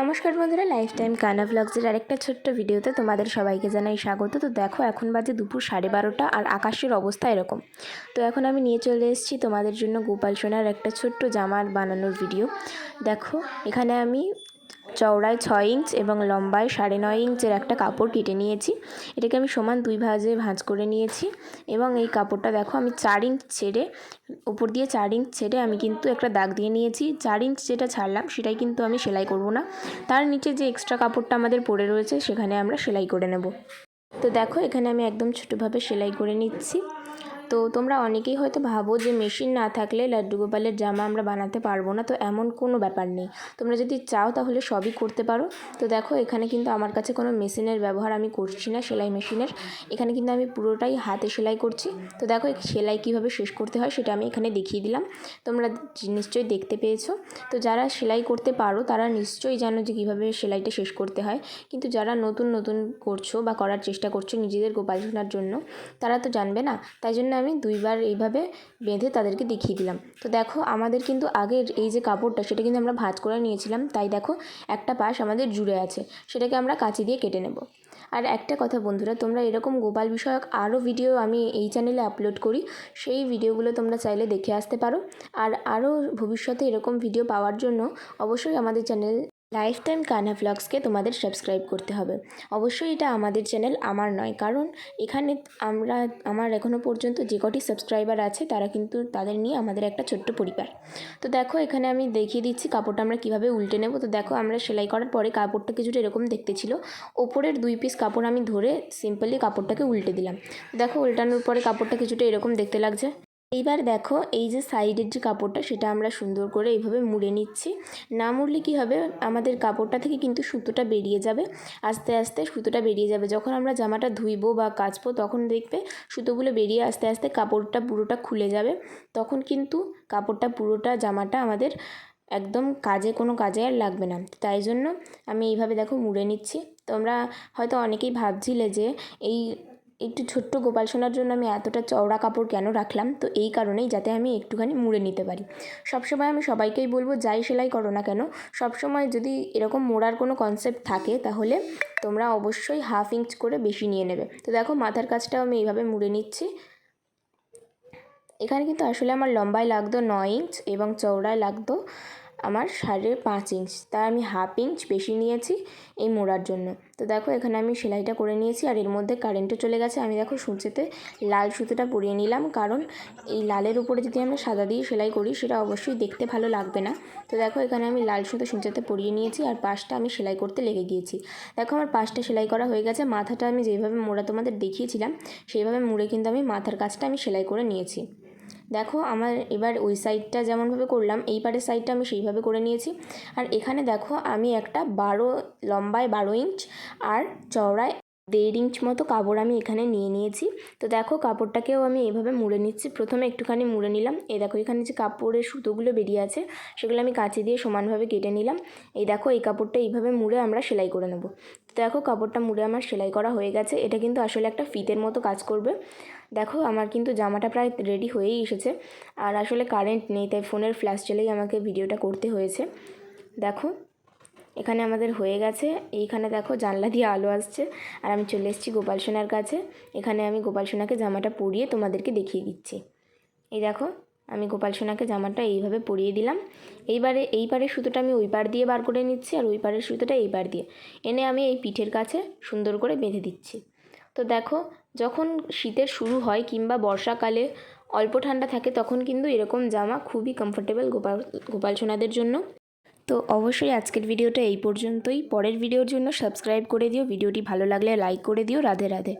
নমস্কার বন্ধুরা life time কানা ব্লগসের আরেকটা ছোট্ট ভিডিওতে তোমাদের সবাইকে জানাই স্বাগত। তো দেখো, এখন বাজে দুপুর সাড়ে বারোটা আর আকাশের অবস্থা এরকম। তো এখন আমি নিয়ে চলে এসেছি তোমাদের জন্য গোপাল সোনার একটা ছোট্ট জামার বানানোর ভিডিও। দেখো, এখানে আমি চওড়ায় ছয় ইঞ্চ এবং লম্বায় সাড়ে নয় ইঞ্চের একটা কাপড় কেটে নিয়েছি। এটাকে আমি সমান দুই ভাঁজে ভাঁজ করে নিয়েছি এবং এই কাপড়টা দেখো আমি চার ইঞ্চ ছেড়ে উপর দিয়ে চার ইঞ্চ ছেড়ে আমি কিন্তু একটা দাগ দিয়ে নিয়েছি। চার ইঞ্চ যেটা ছাড়লাম সেটাই কিন্তু আমি সেলাই করব না। তার নিচে যে এক্সট্রা কাপড়টা আমাদের পড়ে রয়েছে সেখানে আমরা সেলাই করে নেব। তো দেখো এখানে আমি একদম ছোটোভাবে সেলাই করে নিচ্ছি। তো তোমরা অনেকেই হয়তো ভাবো যে মেশিন না থাকলে লাড্ডু গোপালের জামা আমরা বানাতে পারব না, তো এমন কোনো ব্যাপার নেই। তোমরা যদি চাও তাহলে সবই করতে পারো। তো দেখো, এখানে কিন্তু আমার কাছে কোনো মেশিনের ব্যবহার আমি করছি না, সেলাই মেশিনের। এখানে কিন্তু আমি পুরোটাই হাতে সেলাই করছি। তো দেখো সেলাই কীভাবে শেষ করতে হয় সেটা আমি এখানে দেখিয়ে দিলাম। তোমরা নিশ্চয়ই দেখতে পেয়েছ। তো যারা সেলাই করতে পারো, তারা নিশ্চয়ই জানো যে কীভাবে সেলাইটা শেষ করতে হয়। কিন্তু যারা নতুন নতুন করছ বা করার চেষ্টা করছ নিজেদের গোপাল জন্য, তারা তো জানবে না। তাই জন্য আমি দুইবার এইভাবে বেঁধে তাদেরকে দেখিয়ে দিলাম। তো দেখো, আমাদের কিন্তু আগের এই যে কাপড়টা, সেটা কিন্তু আমরা ভাঁজ করে নিয়েছিলাম। তাই দেখো, একটা পাশ আমাদের জুড়ে আছে, সেটাকে আমরা কাঁচি দিয়ে কেটে নেব। আর একটা কথা বন্ধুরা, তোমরা এরকম গোপাল বিষয়ক আরও ভিডিও আমি এই চ্যানেলে আপলোড করি, সেই ভিডিওগুলো তোমরা চাইলে দেখে আসতে পারো। আর আরও ভবিষ্যতে এরকম ভিডিও পাওয়ার জন্য অবশ্যই আমাদের চ্যানেল লাইফ টাইম কানা ভ্লগসকে তোমাদের সাবস্ক্রাইব করতে হবে। অবশ্যই এটা আমাদের চ্যানেল আমার নয়। কারণ এখানে আমরা, আমার এখনও পর্যন্ত যে কটি সাবস্ক্রাইবার আছে, তারা কিন্তু তাদের নিয়ে আমাদের একটা ছোট্ট পরিবার। তো দেখো, এখানে আমি দেখিয়ে দিচ্ছি কাপড়টা আমরা কীভাবে উল্টে নেব। তো দেখো, আমরা সেলাই করার পরে কাপড়টা কিছুটা এরকম দেখতে ছিল। ওপরের দুই পিস কাপড় আমি ধরে সিম্পলি কাপড়টাকে উল্টে দিলাম। দেখো, উল্টানোর পরে কাপড়টা কিছুটা এরকম দেখতে লাগছে। এইবার দেখো এই যে সাইডের যে কাপড়টা, সেটা আমরা সুন্দর করে এইভাবে মুড়ে নিচ্ছি। না মুড়লে কী হবে? আমাদের কাপড়টা থেকে কিন্তু সুতোটা বেরিয়ে যাবে। আস্তে আস্তে সুতোটা বেরিয়ে যাবে। যখন আমরা জামাটা ধুইবো বা কাচবো, তখন দেখবে সুতোগুলো বেরিয়ে আস্তে আস্তে কাপড়টা পুরোটা খুলে যাবে। তখন কিন্তু কাপড়টা পুরোটা, জামাটা আমাদের একদম কাজে, কোনো কাজে আর লাগবে না। তাই জন্য আমি এইভাবে দেখো মুড়ে নিচ্ছি। তোমরা হয়তো অনেকেই ভাবছিলে যে এই একটু ছোট্ট গোপাল সোনার জন্য আমি এতটা চওড়া কাপড় কেন রাখলাম? তো এই কারণেই যাতে আমি একটুখানি মুড়ে নিতে পারি। সবসময় আমি সবাইকেই বলব, যাই সেলাই করো না কেন, সবসময় যদি এরকম মোড়ার কোনো কনসেপ্ট থাকে, তাহলে তোমরা অবশ্যই হাফ ইঞ্চ করে বেশি নিয়ে নেবে। তো দেখো, মাথার কাজটাও আমি এইভাবে মুড়ে নিচ্ছি। এখানে কিন্তু আসলে আমার লম্বায় লাগতো নয় ইঞ্চ এবং চওড়ায় লাগতো। আমার সাড়ে পাঁচ ইঞ্চ। তাই আমি হাফ ইঞ্চ বেশি নিয়েছি এই মোড়ার জন্য। তো দেখো, এখানে আমি সেলাইটা করে নিয়েছি আর এর মধ্যে কারেন্টও চলে গেছে। আমি দেখো সূচেতে লাল সুতোটা পরিয়ে নিলাম কারণ এই লালের উপরে যদি আমরা সাদা দিয়ে সেলাই করি, সেটা অবশ্যই দেখতে ভালো লাগবে না। তো দেখো, এখানে আমি লাল সুতো সূচেতে পরিয়ে নিয়েছি আর পাশটা আমি সেলাই করতে লেগে গিয়েছি। দেখো, আমার পাশটা সেলাই করা হয়ে গেছে। মাথাটা আমি যেভাবে মোড়া তোমাদের দেখিয়েছিলাম, সেইভাবে মুড়ে কিন্তু আমি মাথার কাজটা আমি সেলাই করে নিয়েছি। দেখো আমার এবার ওই সাইডটা যেমনভাবে করলাম, এই পারের সাইডটা আমি সেইভাবে করে নিয়েছি। আর এখানে দেখো আমি একটা বারো, লম্বায় বারো ইঞ্চ আর চওড়ায় দেড় ইঞ্চ মতো কাপড় আমি এখানে নিয়ে নিয়েছি। তো দেখো কাপড়টাকেও আমি এভাবে মুড়ে নিচ্ছি। প্রথমে একটুখানি মুড়ে নিলাম। এই দেখো এখানে যে কাপড়ের সুতোগুলো বেরিয়ে আছে, সেগুলো আমি কাঁচি দিয়ে সমানভাবে কেটে নিলাম। এই দেখো এই কাপড়টা এইভাবে মুড়ে আমরা সেলাই করে নেব। তো দেখো কাপড়টা মুড়ে আমার সেলাই করা হয়ে গেছে। এটা কিন্তু আসলে একটা ফিতের মতো কাজ করবে। দেখো আমার কিন্তু জামাটা প্রায় রেডি হয়েই এসেছে। আর আসলে কারেন্ট নেই, তাই ফোনের ফ্ল্যাশ চলেই আমাকে ভিডিওটা করতে হয়েছে। দেখো এখানে আমাদের হয়ে গেছে। এইখানে দেখো জানলা দিয়ে আলো আসছে। আর আমি চলে এসেছি গোপাল সোনার কাছে। এখানে আমি গোপাল সোনাকে জামাটা পরিয়ে তোমাদেরকে দেখিয়ে দিচ্ছি। এই দেখো, আমি গোপাল সোনাকে জামাটা এইভাবে পরিয়ে দিলাম। এইবারে, এই পারের সুতোটা আমি ওই পার দিয়ে বার করে নিচ্ছি আর ওই পারের সুতোটা এই পার দিয়ে। এনে আমি এই পিঠের কাছে সুন্দর করে বেঁধে দিচ্ছি। তো দেখো, যখন শীতের শুরু হয় কিংবা বর্ষাকালে অল্প ঠান্ডা থাকে, তখন কিন্তু এরকম জামা খুবই কমফোর্টেবল গোপাল গোপাল সোনাদের জন্য। তো অবশ্যই আজকের ভিডিওটা এই পর্যন্তই। পরের ভিডিওর জন্য সাবস্ক্রাইব করে দিও। ভিডিওটি ভালো লাগলে লাইক করে দিও। রাধে রাধে।